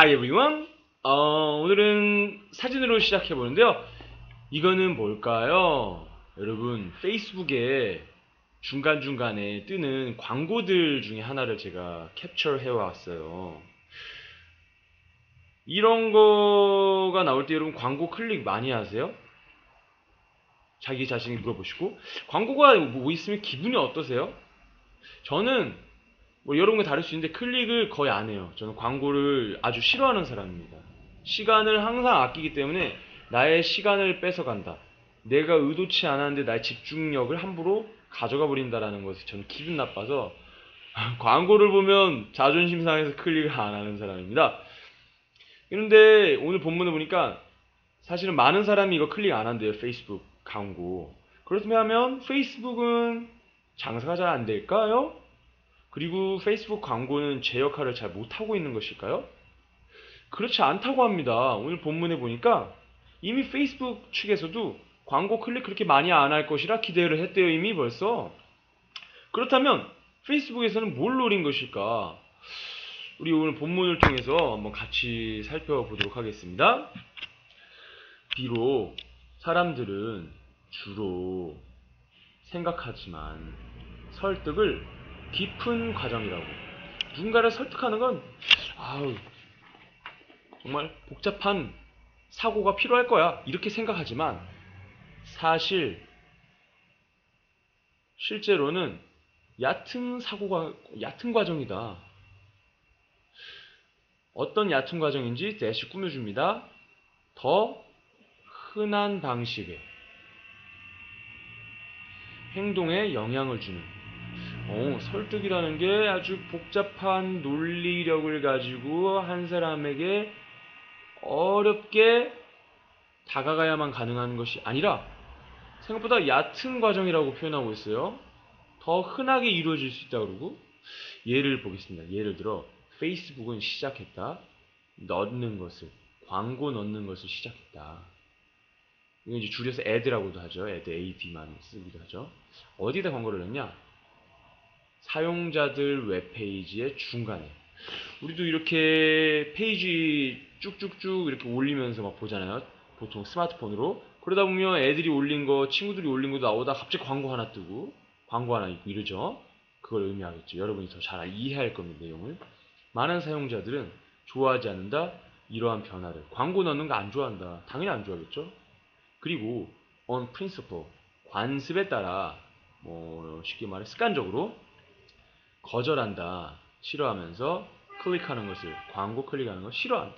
Hi everyone. 어, 오늘은 사진으로 시작해 보는데요. 이거는 뭘까요? 여러분, 페이스북에 중간중간에 뜨는 광고들 중에 하나를 제가 캡처해 왔어요. 이런 거가 나올 때 여러분 광고 클릭 많이 하세요? 자기 자신이 물어보시고 광고가 뭐 있으면 기분이 어떠세요? 저는 뭐 여러 분 다를 수 있는데 클릭을 거의 안 해요. 저는 광고를 아주 싫어하는 사람입니다. 시간을 항상 아끼기 때문에 나의 시간을 뺏어간다. 내가 의도치 않았는데 나의 집중력을 함부로 가져가 버린다라는 것이 저는 기분 나빠서 광고를 보면 자존심 상해서 클릭을 안 하는 사람입니다. 그런데 오늘 본문을 보니까 사실은 많은 사람이 이거 클릭 안 한대요. 페이스북 광고. 그렇다면 페이스북은 장사가 잘 안 될까요? 그리고 페이스북 광고는 제 역할을 잘 못하고 있는 것일까요? 그렇지 않다고 합니다. 오늘 본문에 보니까 이미 페이스북 측에서도 광고 클릭 그렇게 많이 안 할 것이라 기대를 했대요. 이미 벌써. 그렇다면 페이스북에서는 뭘 노린 것일까? 우리 오늘 본문을 통해서 한번 같이 살펴보도록 하겠습니다. 비록 사람들은 주로 생각하지만 설득을 깊은 과정이라고. 누군가를 설득하는 건 아우 정말 복잡한 사고가 필요할 거야. 이렇게 생각하지만 사실 실제로는 얕은 사고가 얕은 과정이다. 어떤 얕은 과정인지 대시 꾸며줍니다. 더 흔한 방식의 행동에 영향을 주는 어, 설득이라는 게 아주 복잡한 논리력을 가지고 한 사람에게 어렵게 다가가야만 가능한 것이 아니라 생각보다 얕은 과정이라고 표현하고 있어요. 더 흔하게 이루어질 수 있다 그러고 예를 보겠습니다. 예를 들어 페이스북은 시작했다. 넣는 것을 광고 넣는 것을 시작했다. 이거 이제 줄여서 애드라고도 하죠. 애드 AD만 쓰기도 하죠. 어디다 광고를 넣냐? 사용자들 웹페이지의 중간에. 우리도 이렇게 페이지 쭉쭉쭉 이렇게 올리면서 막 보잖아요. 보통 스마트폰으로. 그러다 보면 애들이 올린 거 친구들이 올린 거 나오다 갑자기 광고 하나 뜨고 광고 하나 이러죠. 그걸 의미하겠죠. 여러분이 더 잘 이해할 겁니다 내용을. 많은 사용자들은 좋아하지 않는다 이러한 변화를. 광고 넣는 거 안 좋아한다. 당연히 안 좋아하겠죠. 그리고 on principle 관습에 따라 뭐 쉽게 말해 습관적으로 거절한다, 싫어하면서 클릭하는 것을 광고 클릭하는 걸 싫어한다.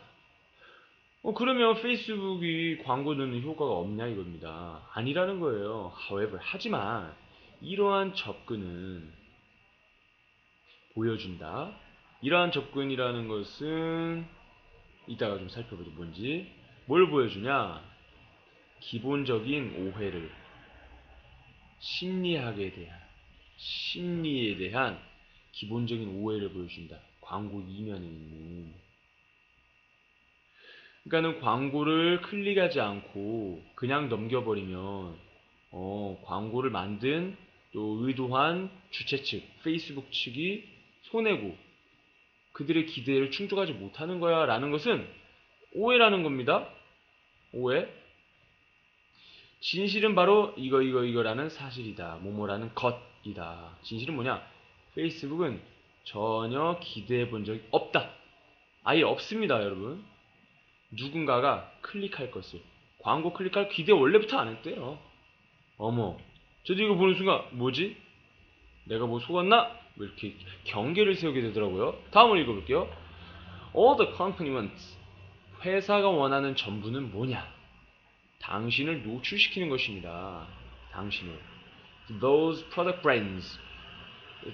어 그러면 페이스북이 광고 넣는 효과가 없냐 이겁니다. 아니라는 거예요. However, 하지만 이러한 접근은 보여준다. 이러한 접근이라는 것은 이따가 좀 살펴보죠. 뭔지 뭘 보여주냐? 기본적인 오해를 심리학에 대한 심리에 대한 기본적인 오해를 보여준다. 광고 이면에 있는. 그러니까는 광고를 클릭하지 않고 그냥 넘겨버리면 어, 광고를 만든 또 의도한 주최 측, 페이스북 측이 손해고 그들의 기대를 충족하지 못하는 거야 라는 것은 오해라는 겁니다. 오해. 진실은 바로 이거 이거 이거라는 사실이다. 뭐뭐라는 것이다. 진실은 뭐냐? 페이스북은 전혀 기대해 본 적이 없다. 아예 없습니다, 여러분. 누군가가 클릭할 것을 광고 클릭할 기대 원래부터 안 했대요. 어머, 저도 이거 보는 순간 뭐지? 내가 뭐 속았나? 뭐 이렇게 경계를 세우게 되더라고요. 다음을 읽어볼게요. All the company wants. 회사가 원하는 전부는 뭐냐? 당신을 노출시키는 것입니다. 당신을. Those product brands.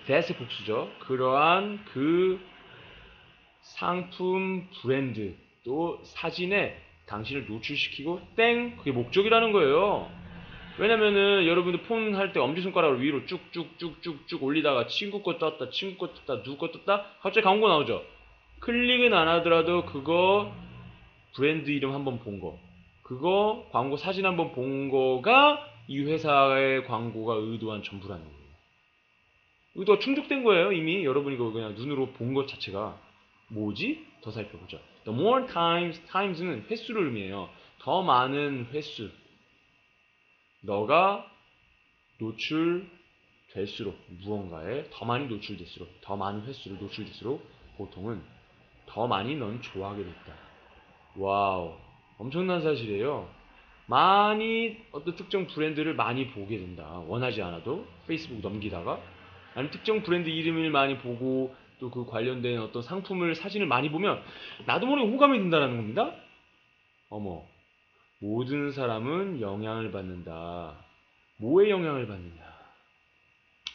대세 복수죠. 그러한 그 상품 브랜드 또 사진에 당신을 노출시키고 땡 그게 목적이라는 거예요. 왜냐면은 여러분들 폰 할 때 엄지손가락을 위로 쭉쭉쭉쭉쭉 올리다가 친구 거 떴다 친구 거 떴다 누구 거 떴다 갑자기 광고 나오죠. 클릭은 안 하더라도 그거 브랜드 이름 한번 본 거. 그거 광고 사진 한번 본 거가 이 회사의 광고가 의도한 전부라는 거예요. 의도가 충족된 거예요 이미 여러분이 그거 그냥 눈으로 본 것 자체가 뭐지? 더 살펴보자. The more times, times는 횟수를 의미해요. 더 많은 횟수. 너가 노출될수록 무언가에 더 많이 노출될수록 더 많은 횟수를 노출될수록 보통은 더 많이 넌 좋아하게 됐다. 와우, 엄청난 사실이에요. 많이 어떤 특정 브랜드를 많이 보게 된다. 원하지 않아도 페이스북 넘기다가 아니면 특정 브랜드 이름을 많이 보고 또 그 관련된 어떤 상품을 사진을 많이 보면 나도 모르게 호감이 든다는 겁니다. 어머, 모든 사람은 영향을 받는다. 뭐에 영향을 받느냐?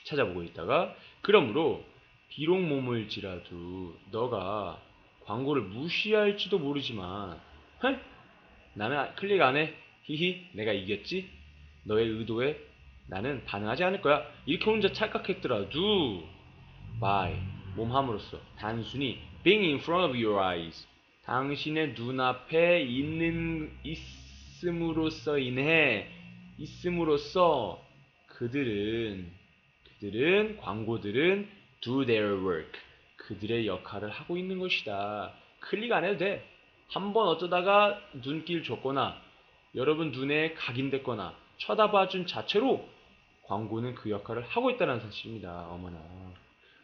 찾아보고 있다가 그러므로 비록 몸을지라도 너가 광고를 무시할지도 모르지만 헤? 나는 클릭 안 해. 히히 내가 이겼지. 너의 의도에 나는 반응하지 않을 거야. 이렇게 혼자 착각했더라도 by 몸함으로써 단순히 being in front of your eyes 당신의 눈앞에 있는 있음으로써 인해 있음으로써 그들은 그들은 광고들은 do their work 그들의 역할을 하고 있는 것이다. 클릭 안 해도 돼. 한번 어쩌다가 눈길 줬거나 여러분 눈에 각인됐거나 쳐다봐준 자체로 광고는 그 역할을 하고 있다는 사실입니다. 어머나.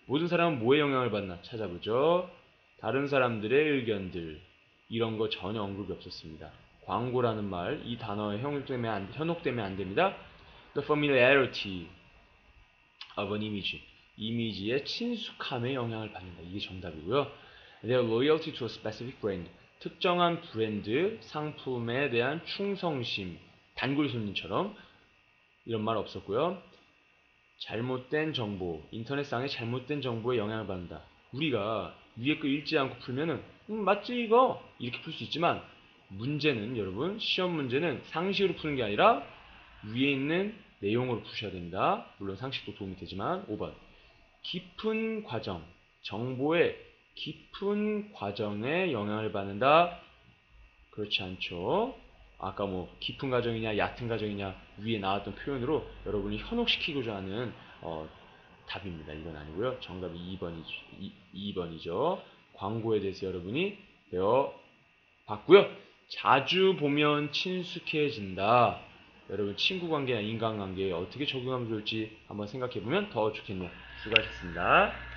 모든 사람은 뭐에 영향을 받나 찾아보죠. 다른 사람들의 의견들 이런 거 전혀 언급이 없었습니다. 광고라는 말 이 단어에 현혹되면 안, 현혹되면 안 됩니다. The familiarity of an image 이미지의 친숙함에 영향을 받는다. 이게 정답이고요. Their loyalty to a specific brand 특정한 브랜드 상품에 대한 충성심 단골 손님처럼 이런 말 없었고요. 잘못된 정보, 인터넷상의 잘못된 정보에 영향을 받는다. 우리가 위에 거 읽지 않고 풀면은 음, 맞지 이거 이렇게 풀 수 있지만 문제는 여러분 시험 문제는 상식으로 푸는 게 아니라 위에 있는 내용으로 푸셔야 됩니다. 물론 상식도 도움이 되지만 5번 깊은 과정, 정보의 깊은 과정에 영향을 받는다. 그렇지 않죠. 아까 뭐 깊은 과정이냐 얕은 과정이냐 위에 나왔던 표현으로 여러분이 현혹시키고자 하는 어, 답입니다. 이건 아니고요. 정답이 2번이죠. 2번이죠. 광고에 대해서 여러분이 배워 봤고요. 자주 보면 친숙해진다. 여러분 친구 관계나 인간 관계에 어떻게 적용하면 좋을지 한번 생각해 보면 더 좋겠네요. 수고하셨습니다.